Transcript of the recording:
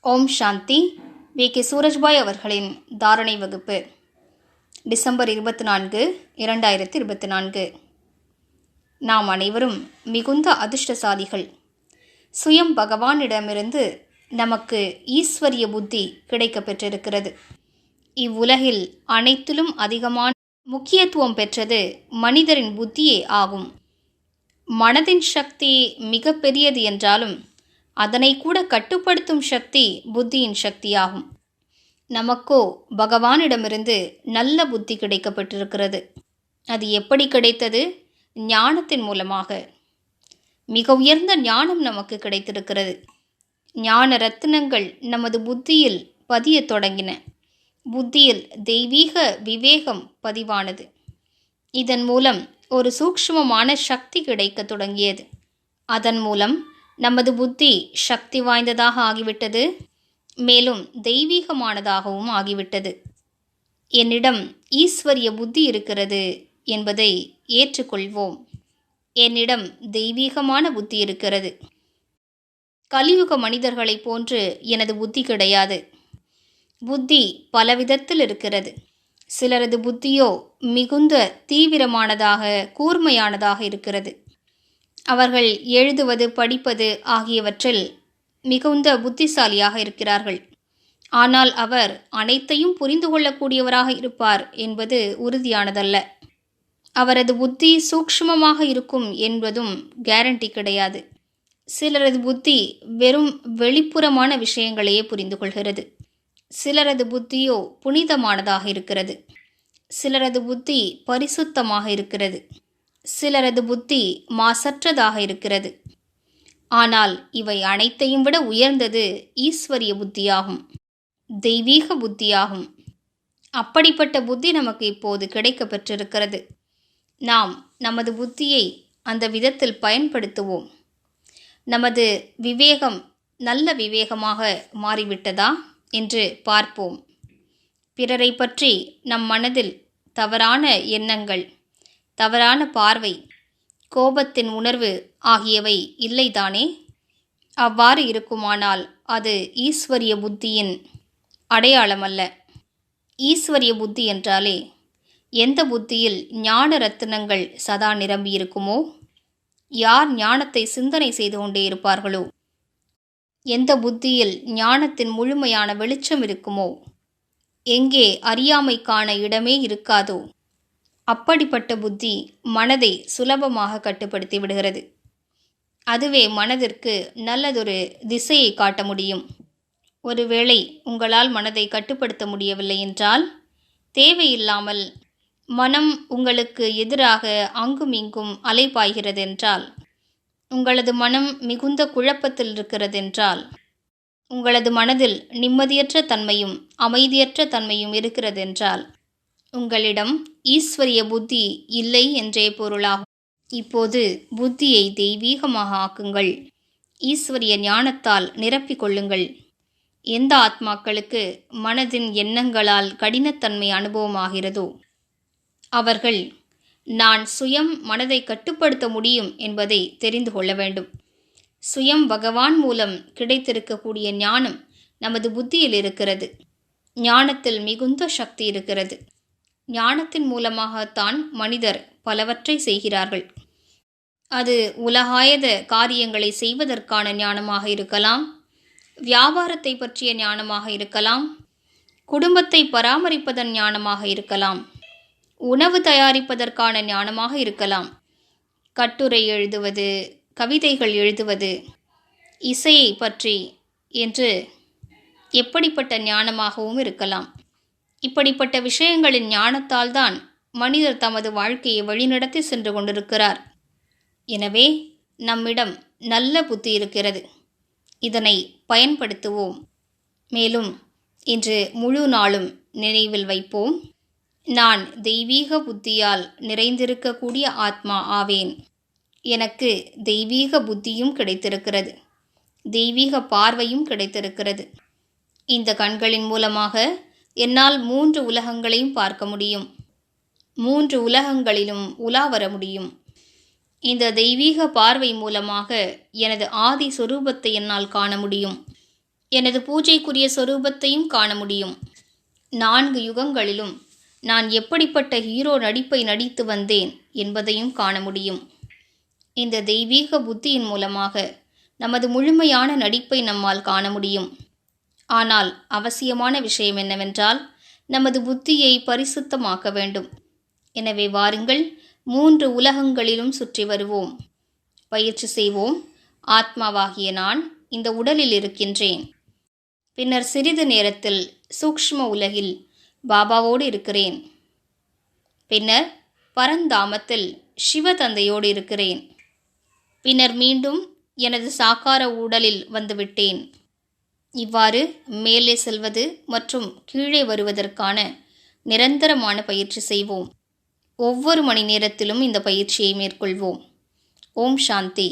Om Shanti. We. K. Surajbhai அவர்களின் தாரணை வகுப்பு. டிசம்பர் இருபத்தி நான்கு இரண்டாயிரத்தி இருபத்தி நான்கு நாம் அனைவரும் மிகுந்த அதிர்ஷ்டசாலிகள். சுயம் பகவானிடமிருந்து நமக்கு ஈஸ்வரிய புத்தி கிடைக்கப் பெற்றிருக்கிறது. இவ்வுலகில் அனைத்திலும் அதிகமான முக்கியத்துவம் பெற்றது மனிதரின் புத்தியே ஆகும். மனதின் சக்தி மிகப்பெரியது என்றாலும் அதனை கூட கட்டுப்படுத்தும் சக்தி புத்தியின் சக்தியாகும். நமக்கோ பகவானிடமிருந்து நல்ல புத்தி கிடைக்கப்பட்டிருக்கிறது. அது எப்படி கிடைத்தது? ஞானத்தின் மூலமாக. மிக உயர்ந்த ஞானம் நமக்கு கிடைத்திருக்கிறது. ஞான ரத்தினங்கள் நமது புத்தியில் பதியத் தொடங்கின. புத்தியில் தெய்வீக விவேகம் பதிவானது. இதன் மூலம் ஒரு சூக்ஷ்மமான சக்தி கிடைக்க தொடங்கியது. அதன் மூலம் நமது புத்தி சக்தி வாய்ந்ததாக ஆகிவிட்டது மேலும் தெய்வீகமானதாகவும் ஆகிவிட்டது. என்னிடம் ஈஸ்வரிய புத்தி இருக்கிறது என்பதை ஏற்றுக்கொள்வோம். என்னிடம் தெய்வீகமான புத்தி இருக்கிறது. கலியுக மனிதர்களைப் போன்று எனது புத்தி கிடையாது. புத்தி பலவிதத்தில் இருக்கிறது. சிலரது புத்தியோ மிகுந்த தீவிரமானதாக கூர்மையானதாக இருக்கிறது. அவர்கள் எழுதுவது படிப்பது ஆகியவற்றில் மிகுந்த புத்திசாலியாக இருக்கிறார்கள். ஆனால் அவர் அனைத்தையும் புரிந்து கொள்ளக்கூடியவராக இருப்பார் என்பது உறுதியானதல்ல. அவரது புத்தி சூக்ஷ்மமாக இருக்கும் என்பதும் கேரண்டி கிடையாது. சிலரது புத்தி வெறும் வெளிப்புறமான விஷயங்களையே புரிந்து கொள்கிறது. சிலரது புத்தியோ புனிதமானதாக இருக்கிறது. சிலரது புத்தி பரிசுத்தமாக இருக்கிறது. சிலரது புத்தி மாசற்றதாக இருக்கிறது. ஆனால் இவை அனைத்தையும் விட உயர்ந்தது ஈஸ்வரிய புத்தியாகும். தெய்வீக புத்தியாகும். அப்படிப்பட்ட புத்தி நமக்கு இப்போது கிடைக்க பெற்றிருக்கிறது. நாம் நமது புத்தியை அந்த விதத்தில் பயன்படுத்துவோம். நமது விவேகம் நல்ல விவேகமாக மாறிவிட்டதா என்று பார்ப்போம். பிறரை பற்றி நம் மனதில் தவறான எண்ணங்கள் தவறான பார்வை கோபத்தின் உணர்வு ஆகியவை இல்லைதானே? அவ்வாறு இருக்குமானால் அது ஈஸ்வரிய புத்தியின் அடையாளமல்ல. ஈஸ்வரிய புத்தி என்றாலே எந்த புத்தியில் ஞான ரத்தினங்கள் சதா நிரம்பியிருக்குமோ? யார் ஞானத்தை சிந்தனை செய்து கொண்டே இருப்பார்களோ? எந்த புத்தியில் ஞானத்தின் முழுமையான வெளிச்சம் இருக்குமோ? எங்கே அறியாமைக்கான இடமே இருக்காதோ? அப்படிப்பட்ட புத்தி மனதை சுலபமாக கட்டுப்படுத்தி விடுகிறது. அதுவே மனதிற்கு நல்லதொரு திசையை காட்ட முடியும். ஒருவேளை உங்களால் மனதை கட்டுப்படுத்த முடியவில்லை என்றால் தேவையில்லாமல் மனம் உங்களுக்கு எதிராக அங்கும் இங்கும் அலைபாய்கிறது என்றால் உங்களது மனம் மிகுந்த குழப்பத்தில் இருக்கிறதென்றால் உங்களது மனதில் நிம்மதியற்ற தன்மையும் அமைதியற்ற தன்மையும் இருக்கிறதென்றால் உங்களிடம் ஈஸ்வரிய புத்தி இல்லை என்றே பொருளாகும். இப்போது புத்தியை தெய்வீகமாக ஆக்குங்கள். ஈஸ்வரிய ஞானத்தால் நிரப்பிக் கொள்ளுங்கள். எந்த ஆத்மாக்களுக்கு மனதின் எண்ணங்களால் கடினத்தன்மை அனுபவமாகிறதோ அவர்கள் நான் சுயம் மனதை கட்டுப்படுத்த முடியும் என்பதை தெரிந்து கொள்ள வேண்டும். சுயம் பகவான் மூலம் கிடைத்திருக்கக்கூடிய ஞானம் நமது புத்தியில் இருக்கிறது. ஞானத்தில் மிகுந்த சக்தி இருக்கிறது. ஞானத்தின் மூலமாகத்தான் மனிதர் பலவற்றை செய்கிறார்கள். அது உலகாயத காரியங்களை செய்வதற்கான ஞானமாக இருக்கலாம் வியாபாரத்தை பற்றிய ஞானமாக இருக்கலாம் குடும்பத்தை பராமரிப்பதன் ஞானமாக இருக்கலாம் உணவு தயாரிப்பதற்கான ஞானமாக இருக்கலாம். கட்டுரை எழுதுவது கவிதைகள் எழுதுவது இசையை பற்றி என்று எப்படிப்பட்ட ஞானமாகவும் இருக்கலாம். இப்படிப்பட்ட விஷயங்களின் ஞானத்தால் தான் மனிதர் தமது வாழ்க்கையை வழிநடத்தி சென்று கொண்டிருக்கிறார். எனவே நம்மிடம் நல்ல புத்தி இருக்கிறது. இதனை பயன்படுத்துவோம். மேலும் இன்று முழு நாளும் நினைவில் வைப்போம். நான் தெய்வீக புத்தியால் நிறைந்திருக்கக்கூடிய ஆத்மா ஆவேன். எனக்கு தெய்வீக புத்தியும் கிடைத்திருக்கிறது. தெய்வீக பார்வையும் கிடைத்திருக்கிறது. இந்த கண்களின் மூலமாக என்னால் மூன்று உலகங்களையும் பார்க்க முடியும். மூன்று உலகங்களிலும் உலா வர முடியும். இந்த தெய்வீக பார்வை மூலமாக எனது ஆதி சொரூபத்தை என்னால் காண முடியும். எனது பூஜைக்குரிய சொரூபத்தையும் காண முடியும். நான்கு யுகங்களிலும் நான் எப்படிப்பட்ட ஹீரோ நடிப்பை நடித்து வந்தேன் என்பதையும் காண முடியும். இந்த தெய்வீக புத்தியின் மூலமாக நமது முழுமையான நடிப்பை நம்மால் காண முடியும். ஆனால் அவசியமான விஷயம் என்னவென்றால் நமது புத்தியை பரிசுத்தமாக்க வேண்டும். எனவே வாருங்கள் மூன்று உலகங்களிலும் சுற்றி வருவோம். பயிற்சி செய்வோம். ஆத்மாவாகிய நான் இந்த உடலில் இருக்கின்றேன். பின்னர் சிறிது நேரத்தில் சூக்ஷ்ம உலகில் பாபாவோடு இருக்கிறேன். பின்னர் பரந்தாமத்தில் சிவதந்தையோடு இருக்கிறேன். பின்னர் மீண்டும் எனது சாக்கார உடலில் வந்துவிட்டேன். இவ்வாறு மேலே செல்வது மற்றும் கீழே வருவதற்கான நிரந்தரமான பயிற்சி செய்வோம். ஒவ்வொரு மணி நேரத்திலும் இந்த பயிற்சியை மேற்கொள்வோம். ஓம் சாந்தி.